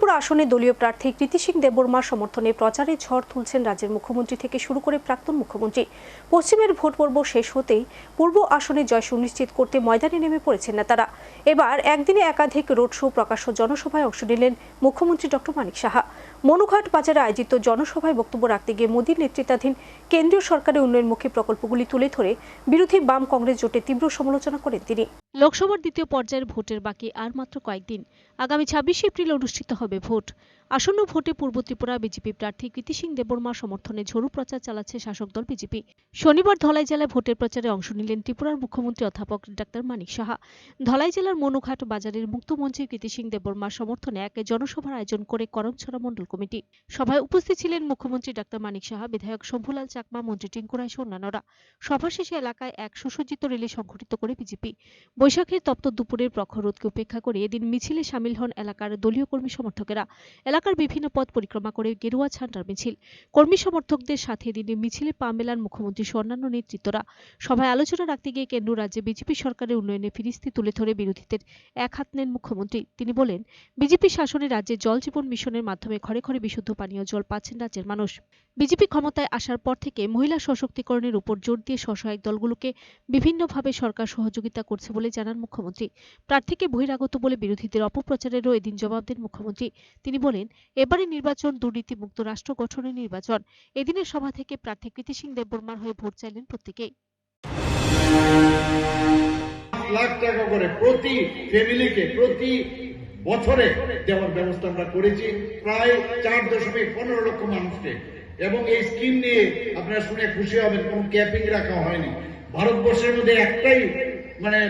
ত্রিপুরা আসনে দলীয় প্রার্থী কৃতি সিং দেববর্মার সমর্থনে প্রচারে ঝড় তুলছেন রাজ্যের মুখ্যমন্ত্রী থেকে শুরু করে প্রাক্তন মুখ্যমন্ত্রী। পশ্চিমের ভোট পর্ব শেষ হতেই পূর্ব আসনে জয় সুনিশ্চিত করতে ময়দানে নেমে পড়েছেন নেতারা। এবার একদিনে একাধিক রোড শো প্রকাশ্য জনসভায় অংশ নিলেন মুখ্যমন্ত্রী ডক্টর মানিক সাহা। মনুঘাট বাজারে আয়োজিত জনসভায় বক্তব্য রাখতে গিয়ে মোদীর নেতৃত্বাধীন কেন্দ্রীয় সরকারের উন্নয়নমুখী প্রকল্পগুলি তুলে ধরে বিরোধী বাম কংগ্রেস জোটে তীব্র সমালোচনা করেন তিনি। লোকসভার দ্বিতীয় পর্যায়ের ভোটের বাকি আর মাত্র কয়েকদিন। আগামী ছাব্বিশে এপ্রিল অনুষ্ঠিত হবে ভোট। আসন্ন ভোটে পূর্ব ত্রিপুরা বিজেপি প্রার্থী কৃতি সিং দেববর্মার সমর্থনে ঝড়ু প্রচার চালাচ্ছে শাসক দল বিজেপি। শনিবার ধলাই জেলায় ভোটের প্রচারে অংশ নিলেন ত্রিপুরার মুখ্যমন্ত্রী অধ্যাপক ডাক্তার মানিক সাহা। ধলাই জেলার মনুঘাট বাজারের মুক্তমঞ্চে কৃতি সিং দেববর্মার সমর্থনে এক জনসভার আয়োজন করে করমছড়া মণ্ডল কমিটি। সভায় উপস্থিত ছিলেন মুখ্যমন্ত্রী ডাক্তার মানিক সাহা, বিধায়ক শম্ভুলাল চাকমা, মন্ত্রী টিঙ্কু রায় সহ অন্যান্যরা সভা শেষে এলাকায় এক সুসজ্জিত র্যালি সংঘটিত করে বিজেপি। বৈশাখের তপ্ত দুপুরের প্রখর রোদকে উপেক্ষা করে এদিন মিছিলে সামিল হন এলাকার দলীয় কর্মী সমর্থকেরা। এলাকার বিভিন্ন পথ পরিক্রমা করে গেরুয়া ছান্টার মিছিল। কর্মী সমর্থকদের সাথে এদিন মিছিলে পা মেলান মুখ্যমন্ত্রী সহ অন্যান্য নেতৃত্বরা। সভায় আলোচনা রাখতে গিয়ে কেন্দ্র রাজ্যে বিজেপি সরকারের উন্নয়নে ফিরিস্তি তুলে ধরে বিরোধীদের এক হাত নেন মুখ্যমন্ত্রী। তিনি বলেন, বিজেপি শাসনে রাজ্যে জল জীবন মিশনের মাধ্যমে ঘরে ঘরে বিশুদ্ধ পানীয় জল পাচ্ছেন রাজ্যের মানুষ। বিজেপি ক্ষমতায় আসার পর থেকে মহিলা সশক্তিকরণের উপর জোর দিয়ে স্বসহায়ক দলগুলোকে বিভিন্নভাবে সরকার সহযোগিতা করছে বলে জানান মুখ্যমন্ত্রী। প্রার্থীকে বহিরাগত বলে বিরোধীদের অপপ্রচারেরও এদিন জবাব দেন মুখ্যমন্ত্রী। তিনি বলেন, এবারে নির্বাচন দুর্নীতিমুক্ত রাষ্ট্র গঠনের নির্বাচন। এদিনের সভা থেকে প্রার্থী কৃতি সিং দেববর্মার হয়ে ভোট চাইলেন প্রত্যেকেই। লাখ টাকা করে প্রতি ফ্যামিলিকে প্রতি বছরে দেওয়ার ব্যবস্থা আমরা করেছি প্রায় চার দশমিক পনেরো লক্ষ মানুষকে। এবং এই স্কিম নিয়ে আপনারা শুনে খুশি হবেন, কোনো ক্যাপিং রাখা হয়নি। ভারতবর্ষের মধ্যে একটাই মানে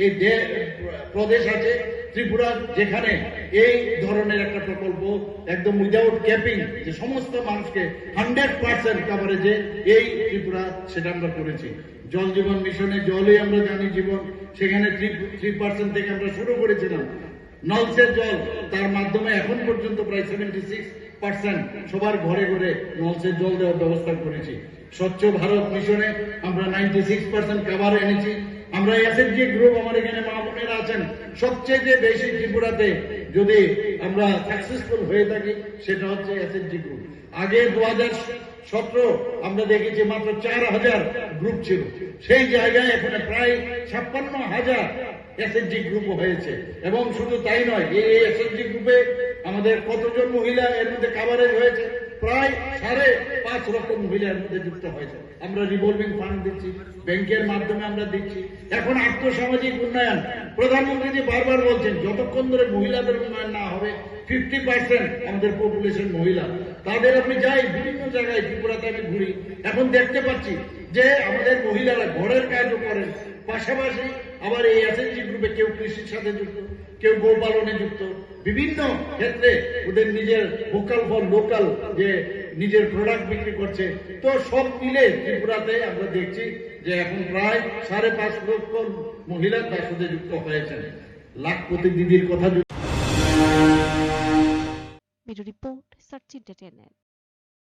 এই দে- প্রদেশ আছে, ত্রিপুরা, যেখানে এই ধরনের একটা প্রকল্প একদম উইদাউট ক্যাপিং যে সমস্ত মানুষকে হান্ড্রেড পার্সেন্ট কাভারেজে এই ত্রিপুরা সেটা আমরা করেছি। জল জীবন মিশনে জলই আমরা জানি জীবন, সেখানে থ্রি পার্সেন্ট থেকে আমরা শুরু করেছিলাম। নলসের জল, তার মাধ্যমে এখন পর্যন্ত প্রায় সেভেন্টি সিক্স পার্সেন্ট সবার ঘরে ঘরে নলসের জল দেওয়ার ব্যবস্থা করেছি। স্বচ্ছ ভারত মিশনে আমরা নাইনটি সিক্স পার্সেন্ট কাভার এনেছি। আমরা এসএসজি গ্রুপ আমার এখানে মা বোনেরা আছেন সবচেয়ে বেশি ত্রিপুরাতে যদি আমরা সাকসেসফুল হয়ে থাকি, সেটা হচ্ছে এসএসজি গ্রুপ আগে দু হাজার সতেরো আমরা দেখেছি মাত্র চার হাজার গ্রুপ ছিল। সেই জায়গায় এখন প্রায় ছাপ্পান্ন হাজার এসএসজি গ্রুপ হয়েছে। এবং শুধু তাই নয়, এই এসএসজি গ্রুপে আমাদের কতজন মহিলা এর মধ্যে কাভারেজ হয়েছে? প্রায় সাড়ে পাঁচ লক্ষ মহিলা মধ্যে যুক্ত হয়েছে। আমরা রিভলভিং ফান্ড দিচ্ছি ব্যাংকের মাধ্যমে আমরা দিচ্ছি। এখন আর্থসামাজিক উন্নয়ন, প্রধানমন্ত্রী যে বারবার বলছেন, যতক্ষণ ধরে মহিলাদের উন্নয়ন না হবে ফিফটি পার্সেন্ট আমাদের পপুলেশন মহিলা। তাদের আপনি যাই, বিভিন্ন জায়গায় ত্রিপুরাতে আমি ঘুরি। এখন দেখতে পাচ্ছি যে আমাদের মহিলারা ঘরের কাজও করেন। পাশাপাশি আবার এই এসএনজি গ্রুপে কেউ কৃষির সাথে যুক্ত। কেউ গোপালনে যুক্ত বিভিন্ন ক্ষেত্রে ওদের নিজের ভোকাল ফর লোকাল যে নিজের প্রোডাক্ট বিক্রি করছে, তো সব মিলে ত্রিপুরাতে আমরা দেখছি যে এখন প্রায় সাড়ে পাঁচ লক্ষ মহিলা তার সাথে যুক্ত হয়েছেন। লাখপতি দিদির কথা রিপোর্ট সার্চ ইন্টারটেনমেন্ট